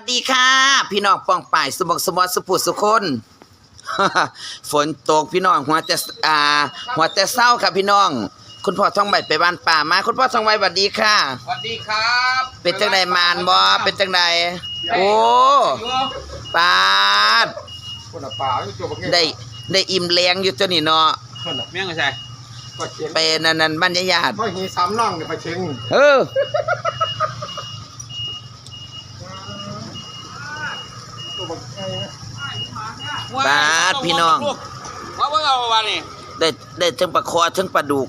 วัสดีค่ะ พี่น้องป้องป่ายสมองสมอสุภูสุคน ฝนตกพี่น้องหัวแต่อ่าหัวแต่เศร้าค่ะพี่น้อง คุณพ่อท่องใบไปบ้านป่ามา คุณพ่อท่องใบสวัสดีค่ะ สวัสดีครับเป็นจังใดมานบ่เป็นจังใดโอ้ปาดคนละป่าอยู่ตัวบักเงี้ยได้ได้อิ่มแรงอยู่ตัวนี้เนาะคนละเมี่ยงไงใช่ปลาเค็งไปนั่นนั่นบ้านญาติไม่มีสามน่องเนี่ยปลาเค็งเออ ตัว บักเงี้ยปาดพี่น้อง ว่าว่าเอาวันนี้ได้ได้ทั้งปลาคอทั้งปลาดุก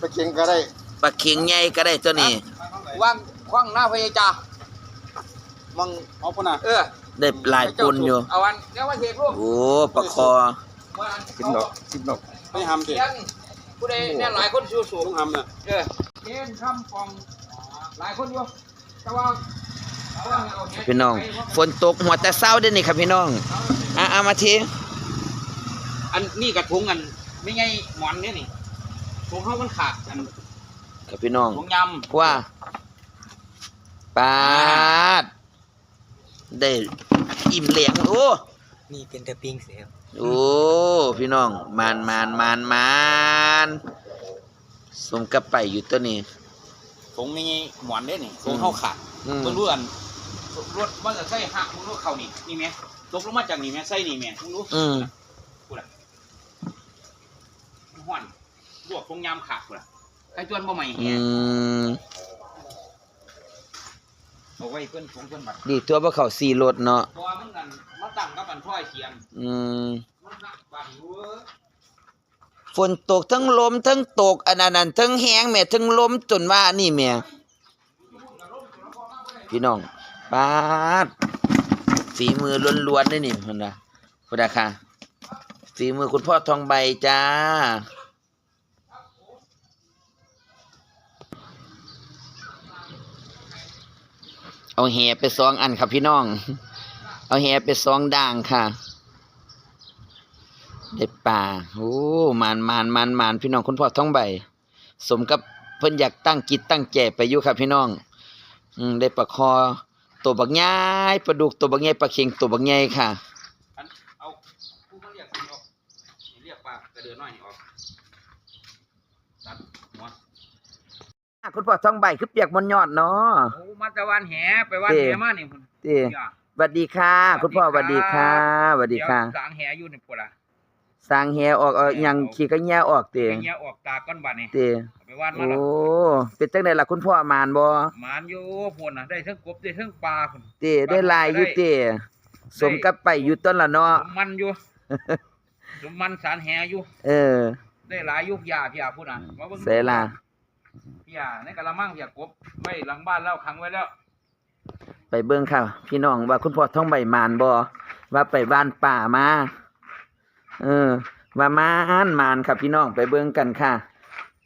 ปลาเค็งก็ได้ปลาเข็งใหญ่ก็ได้ตัวนี้วางคว้างหน้าพยาจ่ามองเอาปุ่นอะเออได้หลายปุนอยู่เอาวันเดี๋ยววันเทกลูกโอ้ปลาคอกินดอกกินดอกไม่ทำสิผู้ใดเนี่ยหลายคนสูสูงทำน่ะเออเกณฑ์คำฟองหลายคนอยู่แต่ว่า พี่น้อง ฝนตกหัวแต่เศร้าเด้อนี่ครับพี่น้องอะเอามาทีอันนี้กระทุงกันไม่ไงหมอนเนี่ยนี่ถุงเขามันขาดอันครับพี่น้องถุงยว่าปาดได้อิ่มเหลียงโอ้นี่เป็นตะปิงเสียโอ้พี่น้องมานมานมานมานสมกับไปอยู่ตัวนี้ำถุงไม่ไงหมอนเนี่ยนี่ถุงเขาขาดอืมเพิ่นรู้อัน รถมันจะใส่หักมึงรู้เขานี่นี่แม่ตกลงมาจากนี่แม่ใส่นี่แม่มึงรู้อืมกูล่ะห้อนลวกตรงยามขาดกูล่ะไอ้จวนบ่ใหม่อืเฮียมเอาไว้เพิ่นผงเพิ่นบัดดีตัวบ่เข้าสีรถเนาะเพราะว่ามันกันมาตั้งกับกันถ้อยเขียนอืมมันหักบันอยู่ฝนตกทั้งลมทั้งตกอันนั้นนั้นทั้งแห้งแม่ทั้งลมจนว่านี่แม่พี่น้อง ปาดฝีมือล้วนๆนี่นี่พุ่นะพุ่นน่ะค่ะฝีมือคุณพ่อทองใบจ้า เอาแหไปสองอันครับพี่น้อง เอาแหไปสองด่างค่ะได้ป่าโอ้มานมานมานมานพี่น้องคุณพ่อท้องใบ สมกับเพิ่นอยากตั้งจิตตั้งใจไปอยู่ครับพี่น้อง อืมได้ปลาคอ ตัวบักใหญ่ปลาดุกตัวบักใหญ่ปลาเค็งตัวบักใหญ่ค่ะอันเอาผู้มันเรียกสิออกนี่เรียกปลากระเดือน้อยนี่ออกตัดหัวคุณพ่อท้องใบคือเปียกบนยอดเนาะ โอ้มาตะวันแหไปวันเด้ แหมานี่พุ่นเต้อย่าสวัสดีค่ะ คุณพ่อสวัสดีค่ะสวัสดีค่ะเยวสางแหอยู่นี่พุ่นล่ะ สร้างแหออกเอาหยังขี้กระแยออกเต้ไปเงี้ยออกตาก้อนบัดนี่เต้เอาไปวานมาโอ้แล้วเป็นจังไดล่ะคุณพ่อมานบ่หมานอยู่พุ่นน่ะได้ทั้งกบได้ทั้งปลาพุ่นเต้ได้หลายอยู่เต้สมกับไปอยู่ต้นละเนาะสมมันอยู่ สมมันสารแหอยู่เออได้หลายยุคยาพี่อาพูดนะว่าบิ่งเสล่ะพี่อาในกะละมังพี่อากบไว้หลังบ้านแล้วขังไว้แล้ว ไปเบิ่งค่ะพี่น้องว่าคุณพ่อท้องใบมานบ่ว่าไปบ้านป่ามา เออว่ามานมานครับพี่น้องไปเบิ่งกันค่ะ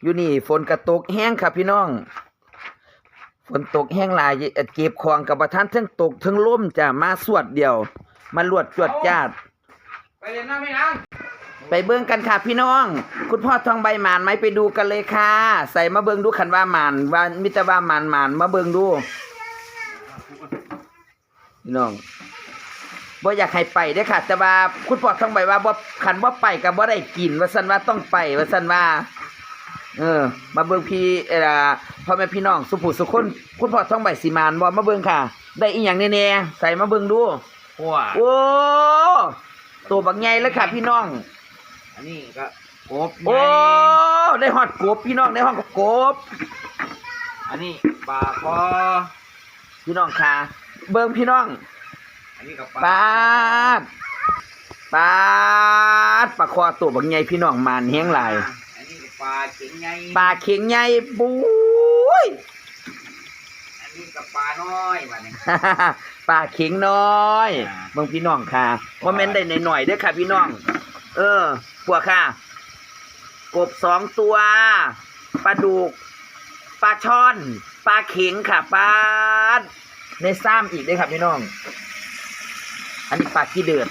อยู่นี่ฝนกระตกแห้งครับพี่น้อง ฝนตกแห้งหลายเอ่อเก็บของกับประทานเทั้งตกเทั้งลมจ้ะมาสวดเดียว มาลวดจวดจาด ไปเรียนน้ำไม่นางไปเบิ่งกันค่ะพี่น้อง คุณพ่อทองใบหมานไหมไปดูกันเลยค่ะ ใส่มาเบิ่งดูคันว่าหมานว่ามิตรว่าหมานหมานมาเบิ่งดู พี่น้อง บ่อยากให้ไปเด้อค่ะ แต่ว่าคุณพ่อทองใบว่าบ่คันบ่ไปก็บ่ได้กิน ว่าซั่นว่าต้องไป ว่าซั่นว่า เออ มาเบิ่งพี่เอ่อพ่อแม่พี่น้องสุผู้สุคนคุณพ่อทองใบสิมานบ่มาเบิ่งค่ะ ได้อีหยังแน่ๆใส่มาเบิ่งดูหัวโอ้ตัวบักใหญ่เลยค่ะพี่น้อง อันนี้ก็กบโอ้ได้ฮอดกบพี่น้องได้ฮอดกบ อันนี้ปลาคอพี่น้องค่ะ เบิ่งพี่น้องอั นนี้กับปาดปาดปลาคอตัวบักใหญ่พี่น้องมานแห้งหลาย อันนี้กับปลาเข็งไงปลาเข็งใหญ่บุ้ย อันนี้กับปลาน้อยบัดนี้ ปลาเข็งน้อยอ่า เบิ่งพี่น้องค่ะว่าแม่นได้หน่อยๆเด้อค่ะ พี่น้อง เออพวกค่ะ กบสองตัวปลาดุกปลาช่อนปลาเข็งค่ะปลาในซ้ำอีกเด้อค่ะพี่น้อง อันนี้ปลาขี้เดือด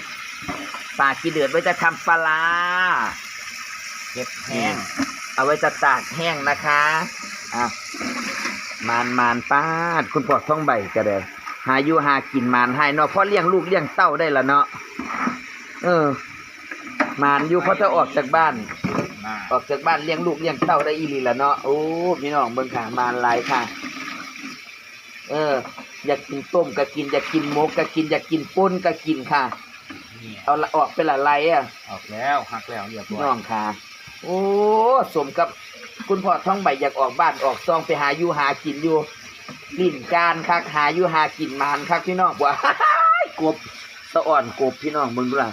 ปลาขี้เดือดไว้จะทำปลาเก็บแห้ง เอาไว้จะตากแห้งนะคะอะมานมานป้าดคุณปอดท่องใบก็ได้หาอยู่หากินมานให้เนาะเพราะเลี้ยงลูกเลี้ยงเต้าได้ละเนาะเออ มานอยู่เพราะถ้าออกจากบ้าน ออกจากบ้านเลี้ยงลูกเลี้ยงเต้าได้อีหลีละเนาะโอ้พี่น้องเบิ่งค่ะมานลายค่ะ เออ อยากกินต้มก็กินอยากกินหมกก็กินอยากกินป่นก็กินค่ะนี่เอาละออกเป็นละไรอะออกแล้วหักแล้วเรียบพี่ร้อยน้องค่ะ โอ้สมกับคุณพ่อท้องใบอยากออกบ้านออกซองไปหาอยู่หากินอยู่ลิ่นการคักหาอยู่หากินมานคักพี่น้องว่า กบสะอ่อนกบพี่น้องมึงดูล่ะ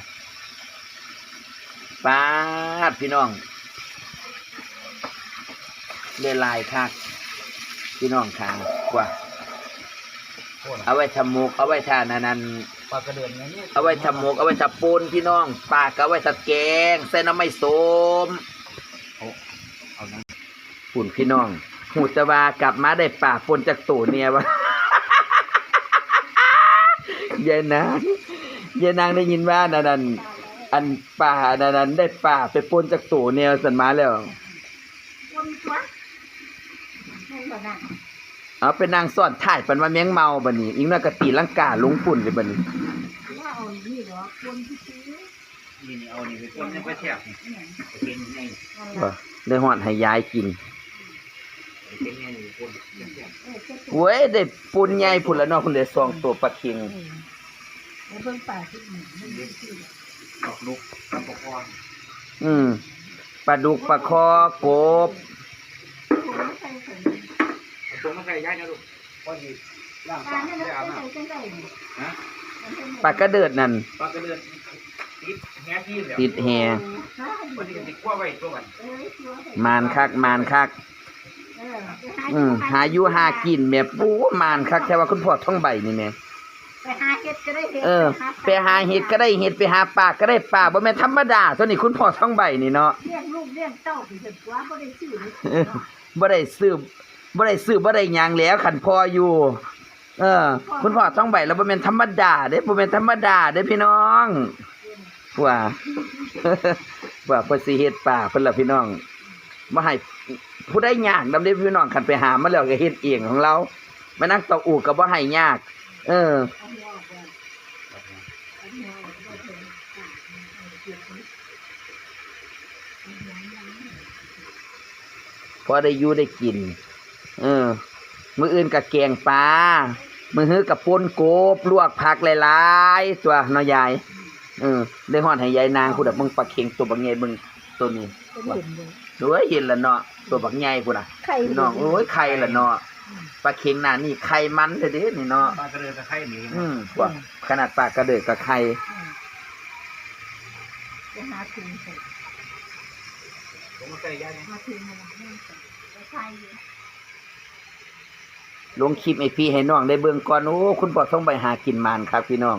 ป้าดพี่น้องเลลายคักพี่น้องค่ะกว่าโคตร เอาไว้ทำหมกเอาไว้ทานานันปลากระเดือนเนี่ยนี่เอาไว้ทำหมกเอาไว้ทำปูนพี่น้องปลากเอาไว้ทำแกงใส่น้ำไม่สมเอานั้นปุ่นพี่น้อง หูจะว่ากลับมาได้ป่าปนจากตูเนี่ยวะยายนางยายนางได้ยินว่านันนันอันป่านันนันได้ป่าไปปนจากตูเนี่ยสันมาแล้ว เอาเป็นนางซ่อนถ่ายปันว่าแมงเมาบัดนี้อีกหน่อยกตีลังกาลงปุ่นเลยบันี้ว่าเอานี่เหรอคนที่ซื้อนี่นี่เอานี่ไปคนยังไปแทบเนี่ยไปกินไงว่าล่ะได้หอดให้ยายกินไปกินไงนี่คนยังแทบเออเจ้าตัวเว้ยได้ปุนใหญ่พุ่นล้วเนาะพุ่นได้ซองตัวปลาเค็งเพิ่งป่าที่หนึ่งดอกลุกกับปกคออืมปลาดุกปลาคอกบ เอาตัวมาใส่ย่ายนะลูกพอดีล่างปลาปากเนี่ยนะได้อาบใส่น้ใส่จังไดนี่ำฮะมันเป็นปลากระเดิดนั่น ปลากระเดือนติดแง่ที่แล้วติดแฮฮะวันนี้ก็ติดกว่าไว้ตัวกันเอ้ยตัวใส่มานคักมานคักเออไปหาอืมหาอยู่หากินแม่ปูมานคักแค่ว่าคุณพ่อท่องใบนี่แม่ไปหาเห็ดก็ได้เห็ดเออ ไปหาเห็ดก็ได้เห็ดไปหาปลาก็ได้ปลาบ่แม่นธรรมดาตัวนี้คุณพ่อท่องใบนี่เนาะเลี้ยงลูกเลี้ยงเต้าไปเถอะตัวบ่ได้ซื้อเลยเออบ่ได้ซื้อ บ่ได้ซื้อบ่ได้หยังแล้วคันพออยู่ เออ คุณพ่อท่องใบแล้วบ่แม่นธรรมดาเด้บ่แม่นธรรมดาเด้พี่น้องว่าว่าเพิ่นสิเฮ็ดปลาเพิ่นล่ะพี่น้องบ่ให้ผู้ใดยากนำเด้พี่น้องคันไปหามาแล้วก็เฮ็ดเองของเรามานั่งตอกอูก็บ่ให้ยาก เออเอาเนื้ออย่าเนื้อออกก่อนเออเอาเก็บไว้เอาเนื้อล้างพอได้อยู่ได้กิน เออ มื้ออื่นก็แกงปลา มื้อฮื้อกับป่นกบลวกผักหลายๆ ตัวเนาะยายเออได้ฮอดให้ยายนางพูดน่ะมึงปลาเข็งตัวบักใหญ่มึงตัวนี้เป็นเห็นเลยโอ้ยเห็นละเนาะตัวบักใหญ่พุ่นน่ะไข่พี่น้องโอ้ยไข่ละเนาะปลาเข็งหน้านี่ไข่มันเด้อเด้นี่เนาะปลากระเดือนตะไคร้หนีอืมว่าขนาดปลากระเดิดกับไข่ไปหาถุงใส่ผมมาใส่ย่ายนะหาถุงมาล้างใส่ไปไข่อยู่ ลงคลิปให้พี่ให้น้องได้เบิ่งก่อนโอ้คุณพ่อต้องไปหากินมานครับพี่น้อง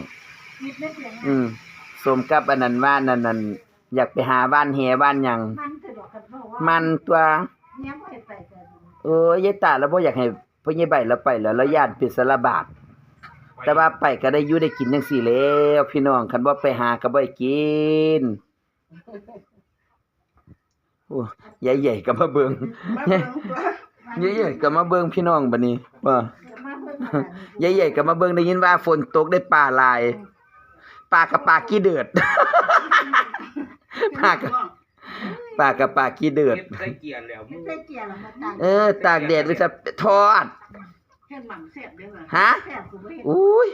นิดเม็ดเดียวอืมสมกับอันนั้นว่านั่นนั่นอยากไปหาบ้านแหบ้านหยัง มันเถอะดอกกันเพราะว่ามันตัว เนี้ยบ่ให้ไปแต่เออยายตาแล้วบ่อยากให้พ่อใหญ่ใบแล้วไปแล้วแล้วญาติเป็นสารบาดแต่ว่าไปก็ได้อยู่ได้กินจังซี่แหล้วพี่น้องคันบ่ไปหาก็บ่ได้กินโอ้ยายใหญ่ก็มาเบิ่งมาเบิ่งตัว ยายใหญ่ก็มาเบิ่งพี่น้องบัดนี้ว่ามาเบิ่งขนาดนี้ยายใหญ่ก็มาเบิ่งได้ยินว่าฝนตกได้ปลาหลายปลากับปลากี้เดือด ปลากับปลากับปลากี้เดือดเฮ็ดใส่เกียร์แล้วมึไม่งใช่เกลียร์หรอกมาตากเออ ตากแดดหรือจะทอดเฮ็ดหม่ำแซ่บเด้อว่ะฮะแซ่บกูบ่เฮ็ดอุ้ย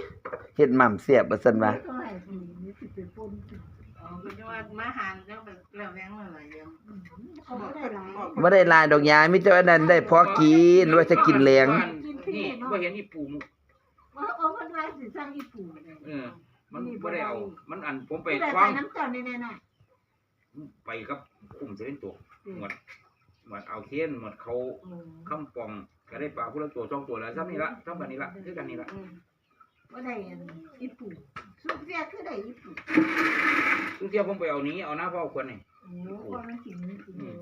เฮ็ดหม่ำเสียบว่าซั่นว่าเท่าไหร่สินี่สิไปปนอ๋อก็จะว่ามาหารแล้วแบบแล้วแรงมาหลายอย่างเขา บ่ได้หลายบ่ได้หลายดอกยายมีแต่อันนั้นได้พอกินว่าจะกินแรง นี่บ่เห็นอีปูมุกว่าเอาเพิ่นว่าสิสร้างอีปู่เลยเออ มันบ่ได้เอา มันอันผมไปไปได้ฟัไปงน้ำเจ้านี่แน่น่ะไปกับกลุ่มเสด็จตัวหมดหมดเอาเทียนหมดเขาอืมคำปองก็ได้ปลาผู้ละตัวสองตัวแล้วซ้ำนี่ละซ้ำกันนี่ละคือกันนี่ละอืมบ่ได้อันอีปู่สุดเสียคือได้อีปู่ทุกเที่ยวผมไปเอานี้เอาหน้าพ่อคนนี่ โอ้คนมันสิมีสิอยู่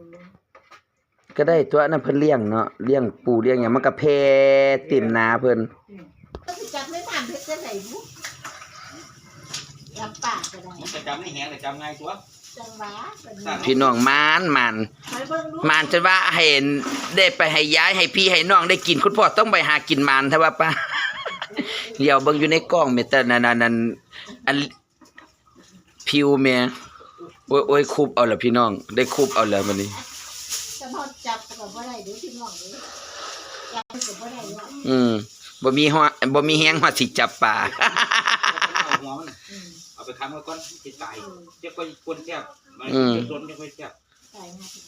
ก็ได้ตัวนั้นเพิ่นเลี้ยงเนาะเลี้ยงปูเลี้ยงหยังมันก็แผ่เต็มนาเพิ่นก็สิจับไม่ทันเฮ็ดจังได๋บุจับปากก็ได้มันจะจำนี่แหงแต่จำง่ายตัวจังหวะก็ได้พี่น้องมานมานไปเบิ่งดูมานจะว่าให้ได้ไปให้ย้ายให้พี่ให้น้องได้กินคุณพ่อต้องไปหากินมานถ้าว่าป้าเลี้ยวเบิ่งอยู่ในกล้องแม่แต่นั่นนั่นนั่นอันผิวแม่ โอ้ยโอ้ยคุบเอาละพี่น้อง ได้คุบเอาแล้วบัดนี้จะพอจับกับว่าได้เดี๋ยวพี่น้องเด้อจับกับว่าได้แล้วอืมบ่มีหัวบ่มีแฮงหัวสิจับปลา เอาหัวมันอืมเอาไปค้ำไว้ก่อนสิตายเจ้าก็ควรแซ่บมันอืม จะโดนจะไม่แซ่บใส่มาถึง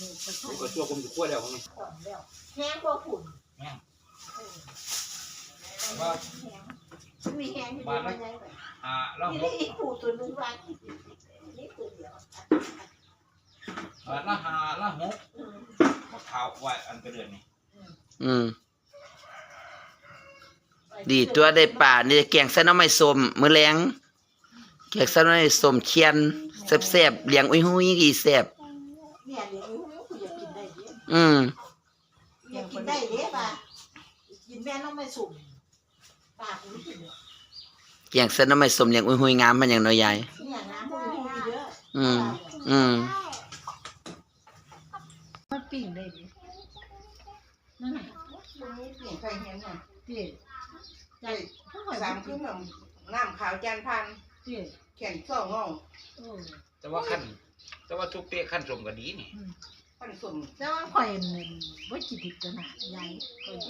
นี่ไปเจ้าเข้าก็ชั่วผมจะคั่วแล้วไงก่อนแล้วแห้งบ่ฝุ่นแม่งเออว่าแห้งมีแห้งอยู่บ่ได้แบบอ่าแล้วนี่หกอีกผูตัวนึงวางนี่ตัวเดียว อ่าแล้วหาแล้วหกอืมมะพร้าวไว้อันกระเดือนนี่อืม ดีตัวได้ป่านี่แกงใส่หน้ำไม้ส้มมื้อแลงแกงใส่หน้ำไม้ส้มเคียนแซ่บๆเลี้ยงอุ้ยหุยอีแซ่บเนี่ยเดี๋ยวกูอยากกินได้เด้อืมอยากกินได้เด้ป่ะกินแม่น้องไม่สุ่มปากรู้สึกเนี่ยแกงใส่หน้ำไม้ส้มเลี้ยงอุ้ยหุยงามมันอย่างน้อยใหญ่เนี่ยน้ำมันมีเยอะอืม อืมมัน ปิ่งได้ดินั่นน่ะเปลี่ยนไปเห็นน่ะเปลี่ยนใจถ้าหอยสาสามมขึ้ขึ้นนหนึ่งน้ำขาวจานพันเปลี่ยนแขนสองง่องโอ้แต่ว่าขั้นแต่ว่าทุกเปี้ยขั้นสมก็ดีนี่พันสุ่มแต่ว่าข่อยนี่บ่จิติดตัวน่ะยาย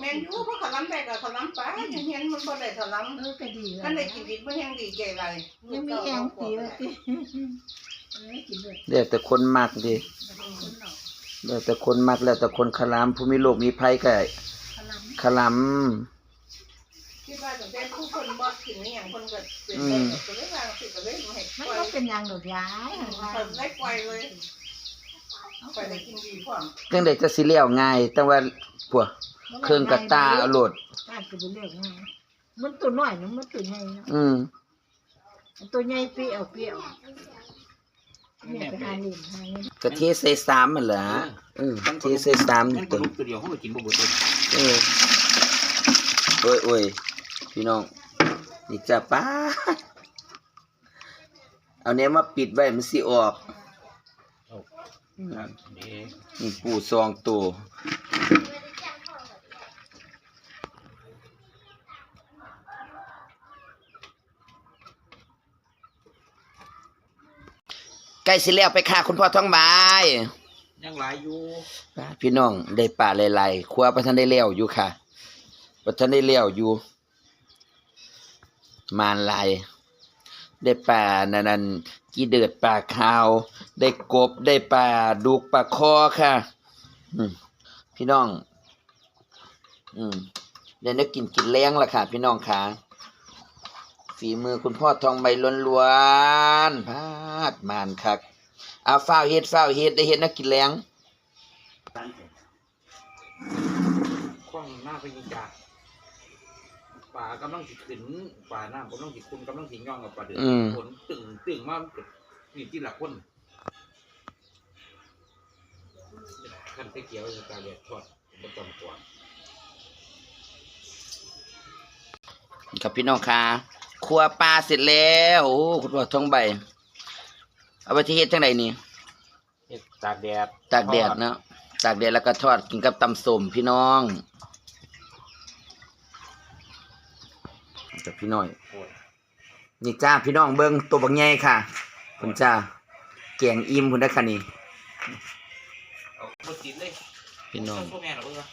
แมนยูเพราะเขาล้ำไปกับเขาล้ำไปยังเห็นมันบ่ได้เขาล้เออก็ดีำแล้วมันได้กินดิบมันยังดีใจไรยังมีแองตีว่าติเออกินเลยเดี๋ยวแต่คนมักดิแล้วก็คนเนาะ เดี๋ยวแต่คนมักแล้วแต่คนคลามผู้มีโรคมีภัยก็พลังคลามคิดว่าตั้งแต่ผู้คนบ่กินนี่อย่างคนก็เป็นไปก็เลยว่าสิก็เลยมาให้มันปล่อยก็เป็นอย่างดอกยายเปิดได้ปล่อยเลยปล่อยได้กินดีพร้อมจังได๋จะสิเลี้ยวง่าย แต่ว่าพวกเครื่องกระตาเอาโลด ตาก็เป็นเรื่องง่ายมันตัวน้อยนะมันตัวใหญ่เนาะอืมตัวใหญ่เปรี้ยวเปรี้ยว เนี่ยไปหาเล่นหาเงินกะเทใส่สามมันล่ะเออเทใส่สามนั่นกตัระวดูกตัวเดียวเขาก็กินบ่เบิดเลยเออโอ้ยโอ้ยพี่น้องนี่จ้าป้าดเอาเนี้ยมาปิดไว้มันสิออกนั่นเด้นี่ปูซองตัว ใกล้สิแล้วไปค่ะคุณพ่อท้องใบายยังหลายอยู่ป้าพี่น้องได้ป่าหลายๆครัวประทันได้เลี้ยวอยู่ค่ะประทันได้เลี้ยวอยู่ มานหลายได้ป่านั่นนั่นกี่เดือดป่าขาว ได้กบได้ป่าดุกป่าคอค่ะอืมพี่น้อง อืมเดี๋ยวนี้กินกินแรงละค่ะ พี่น้องค่ะฝีมือคุณพ่อทองใบล้วนๆพา ดมานคักเอาฝ้าวเฮ็ดฝ้าวเฮ็ดได้เฮ็ดนักกินแรงคว้างหน้าไปยิงจ่าป่ากำลังสิขึ้นป่าน้ำกำลังสิคุณกำลังสิย่องกับป่าเดือดฝนตึงตึงมากนี่ที่หลักคนขั้นไปเกี่ยวกับการเรียดทอดประจำตัวครับพี่น้องค่ะครัวปลาเสร็จแล้ว โอ้คุณพ่อทองใบ เอาไปที่เฮ็ดจังไดนี่เฮ็ดตากแดดตากแดดเนาะตากแดดแล้วก็ทอดกินกับตำส้มพี่น้องกับพี่น้อยโอ้ยนี่จ้าพี่น้องเบิ่งตัวบักใหญ่ค่ะคุณจ้าแกงอิ่มพุ่นได้อค่ะนี่เอาบดติดเลยพี่น้องพ่อแม่เหรอเพื่อน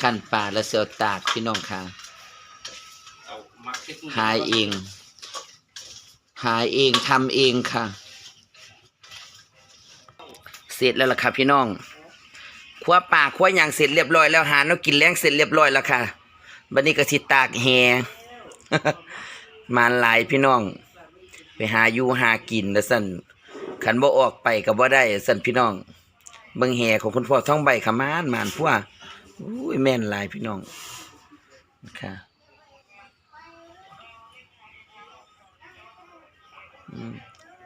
ขั้นปลาแล้วเสียวตากพี่น้องค่ะเอามักเก็ตตู้หายเอง หาเองทำเองค่ะ เสร็จแล้วล่ะค่ะพี่น้องครัวปาครัวหยางเสร็จเรียบร้อยแล้วหาแนวกินแล้งเสร็จเรียบร้อยแล้วค่ะบัดนี้ก็สิตากแฮมาหลายพี่น้อง ไปหาอยู่หากินแล้วสั่นขันบ่ออกไปก็บ่ได้สั่นพี่น้องเบิ่งแฮของคุณพ่อท้องใบขมานมานพัวอุ้ยแม่นหลายพี่น้องค่ะ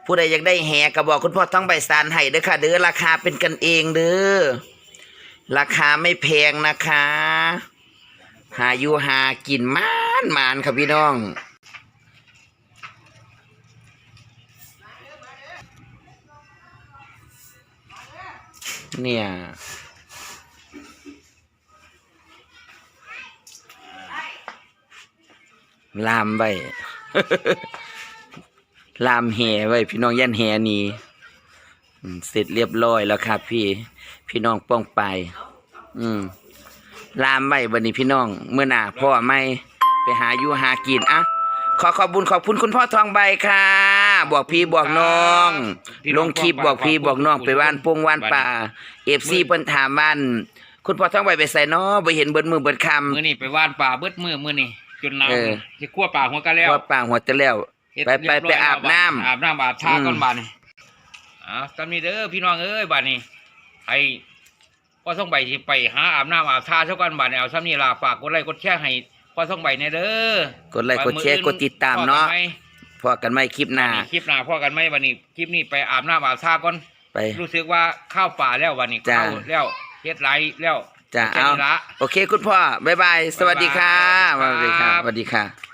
ผู้ใดอยากได้แห่ก็บอกคุณพ่อต้องใบสารให้เด้อค่ะ เด้อราคาเป็นกันเองเด้อราคาไม่แพงนะคะ หาอยู่หากินมานมานครับพี่น้องเนี่ยลามไว้ ลามแห่ไว้พี่น้องยันแห่หนี้เสร็จเรียบร้อยแล้วครับ พี่พี่น้องป้องไป อืมลามไว้บันนี้พี่น้อง เมื่อหน้าพ่อไม่ไปหาอยู่หากินอะขอขอบบุญขอบคุณคุณพ่อทองใบค่ะ บอกพี่บอกน้อง ลงคลิปบอกพี่บอกน้องไปว่านปงว่านป่าเอฟซีเพิ่นถามว่านคุณพ่อทองใบไปใส่น้อไปเห็นเบิดมือเบิดคำมื้อนี้ไปว่านป่าเบิดมื้อมื้อนี้จนหนาวเออสิคั่วป่าหัวกันแล้วว่าป่าหัวจะแล้ว เฮ็ดไปไปเรียบร้ยไปอาบน้ำแล้วอาบน้ำอาบท่าก่อนอืมบาดนี้อ่าตามนี้เด้อพี่น้องเอ้ยบาดนี้ไอ้พ่อส่งใบสิไปหาอาบน้ำอาบท่าซะก่อนบาดนี้เอาซ้ำนี่ล่ะฝากกดไลค์กดแชร์ให้พ่อส่งใบเนี่ยเด้อกดไลค์กดแชร์กดติดตามเนาะพ่อกัไหพอกันไม่คลิปหน้าบัดนี้คลิปหน้าพ่อกันไหมวันนี้คลิปนี้ไปอาบน้ำอาบท่าก่อน ไป รู้สึกว่าข้าวป่าแล้ววันนี้จ้าเข้าแล้วเฮ็ดไรแล้วจะแค่เอานี้ละ โอเคคุณพ่อ บ๊ายบาย สวัสดีค่ะ สบ๊ายบาย วัสดีค่ะครับสวัสดีค่ะ